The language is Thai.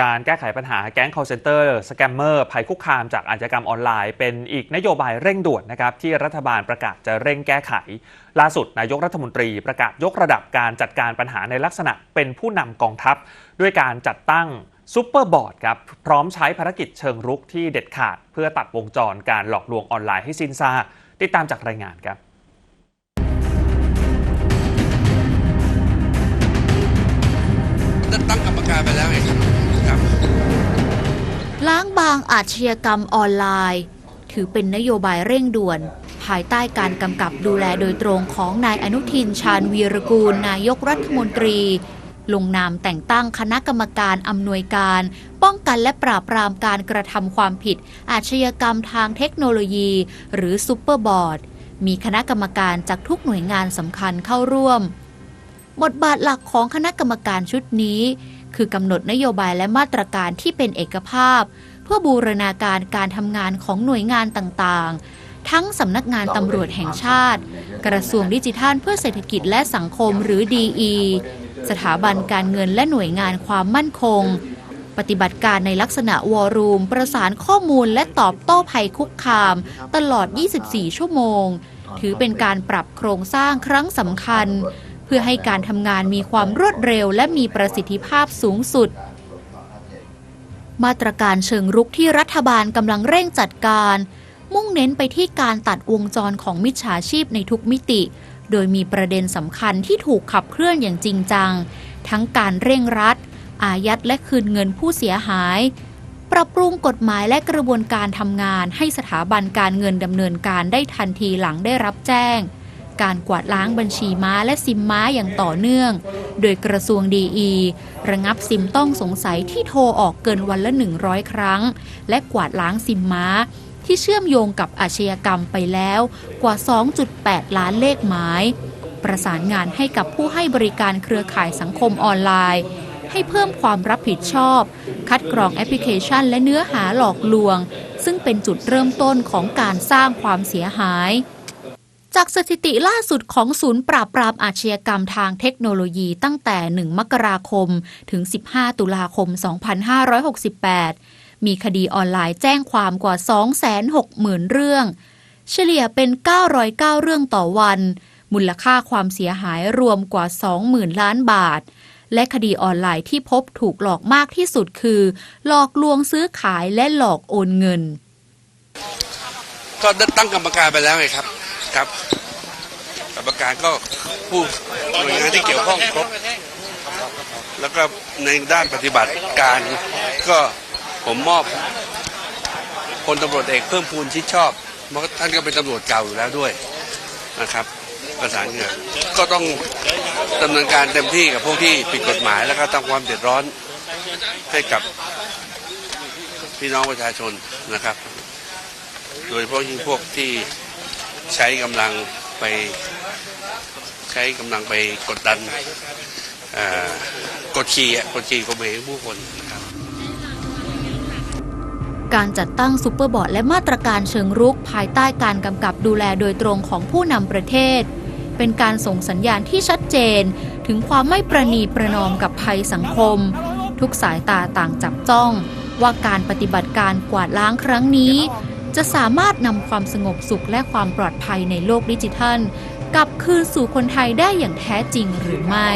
การแก้ไขปัญหาแก๊ง call center สแกมเมอร์ภัยคุกคามจากอาชญากรรมออนไลน์ เป็นอีกนโยบายเร่งด่วนนะครับที่รัฐบาลประกาศจะเร่งแก้ไข ล่าสุดนายกรัฐมนตรีประกาศยกระดับการจัดการปัญหาในลักษณะเป็นผู้นำกองทัพ ด้วยการจัดตั้งซูเปอร์บอร์ดครับพร้อมใช้ภารกิจเชิงรุกที่เด็ดขาด เพื่อตัดวงจรการหลอกลวงออนไลน์ให้สิ้นซากติดตามจากรายงานครับตั้งกรรมการไปแล้วไงครับางบางอาชญากรรมออนไลน์ ถือเป็นนโยบายเร่งด่วน ภายใต้การกำกับดูแลโดยตรงของนายอนุทินชาญวีรกูล นายกรัฐมนตรี ลงนามแต่งตั้งคณะกรรมการอำนวยการ ป้องกันและปราบปรามการกระทำความผิด อาชญากรรมทางเทคโนโลยี หรือซูเปอร์บอร์ดมีคณะกรรมการจากทุกหน่วยงานสำคัญเข้าร่วม บทบาทหลักของคณะกรรมการชุดนี้ คือกำหนดนโยบายและมาตรการที่เป็นเอกภาพ เพื่อบูรณาการการทำงานของหน่วยงานต่างๆ ทั้งสำนักงานตำรวจแห่งชาติ กระทรวงดิจิทัลเพื่อเศรษฐกิจและสังคมหรือ DE สถาบันการเงินและหน่วยงานความมั่นคง ปฏิบัติการในลักษณะวอรูม ประสานข้อมูลและตอบโต้ภัยคุกคาม ตลอด 24 ชั่วโมง ถือเป็นการปรับโครงสร้างครั้งสำคัญ เพื่อให้การทำงานมีความรวดเร็วและมีประสิทธิภาพสูงสุด มาตรการเชิงรุกที่รัฐบาลกำลังเร่งจัดการ มุ่งเน้นไปที่การตัดวงจรของมิจฉาชีพในทุกมิติ โดยมีประเด็นสำคัญที่ถูกขับเคลื่อนอย่างจริงจัง ทั้งการเร่งรัด อายัดและคืนเงินผู้เสียหาย ปรับปรุงกฎหมายและกระบวนการทำงานให้สถาบันการเงินดำเนินการได้ทันทีหลังได้รับแจ้ง การกวาดล้างบัญชีม้าและซิมม้าอย่างต่อเนื่อง โดยกระทรวงดีอีระงับซิมต้องสงสัยที่โทรออกเกินวันละ 100 ครั้ง และกวาดล้างซิมม้า ที่เชื่อมโยงกับอาชญากรรมไปแล้วกว่า 2.8 ล้านเลขหมาย ประสานงานให้กับผู้ให้บริการเครือข่ายสังคมออนไลน์ ให้เพิ่มความรับผิดชอบ คัดกรองแอปพลิเคชันและเนื้อหาหลอกลวง ซึ่งเป็นจุดเริ่มต้นของการสร้างความเสียหาย จากสถิติล่าสุดของศูนย์ปราบปรามอาชญากรรมทางเทคโนโลยีตั้งแต่ 1 มกราคม ถึง 15 ตุลาคม 2568 มีคดีออนไลน์แจ้งความกว่า 260,000 เรื่อง เฉลี่ยเป็น 909 เรื่องต่อวัน มูลค่าความเสียหายรวมกว่า 20,000 ล้านบาท และคดีออนไลน์ที่พบถูกหลอกมากที่สุดคือ หลอกลวงซื้อขายและหลอกโอนเงิน ก็ตั้งกรรมการไปแล้วไงครับ ครับกรรมการก็ผู้หน่วยงานที่เกี่ยวข้องครบแล้วก็ในด้านปฏิบัติการก็ผมมอบพลตำรวจเอกเพิ่มพูนชิดชอบเพราะท่านก็เป็นตำรวจเก่าอยู่แล้วด้วยนะครับ ประสานงานก็ต้องดำเนินการเต็มที่กับพวกที่ผิดกฎหมายแล้วก็ทำความเดือดร้อนให้กับพี่น้องประชาชนนะครับ โดยเฉพาะยิ่งพวกที่ ใช้กำลังไปใช้กำลังไปกดดันกดขี่กดขี่กดเบรกให้ผู้คนนะครับการจัดตั้งซูเปอร์บอร์ดและมาตรการเชิงรุกภายใต้การกำกับดูแลโดยตรงของผู้นำประเทศ เป็นการส่งสัญญาณที่ชัดเจน ถึงความไม่ประนีประนอมกับภัยสังคม ทุกสายตาต่างจับจ้อง ว่าการปฏิบัติการกวาดล้างครั้งนี้ จะสามารถนำความสงบสุขและความปลอดภัยในโลกดิจิทัล กลับคืนสู่คนไทยได้อย่างแท้จริงหรือไม่